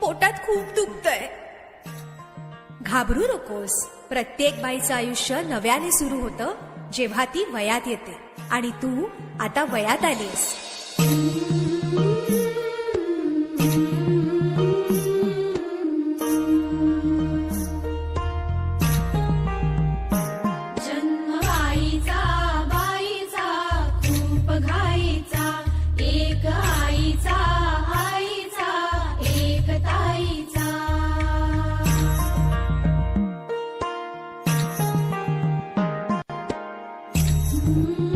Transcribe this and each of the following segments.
पोटात खूप दुखतंय. घाबरू नकोस. प्रत्येक बाईचं आयुष्य नव्याने सुरू होतं जेव्हा ती वयात येते. आणि तू आता वयात आलीस Mm-hmm.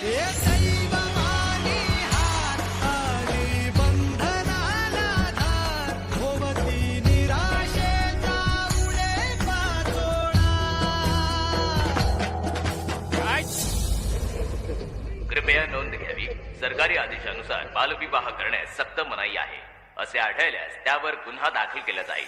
कृपया नोंद घ्यावी. सरकारी आदेशानुसार बालविवाह करण्यास सक्त मनाई आहे. असे आढळल्यास त्यावर गुन्हा दाखल केला जाईल.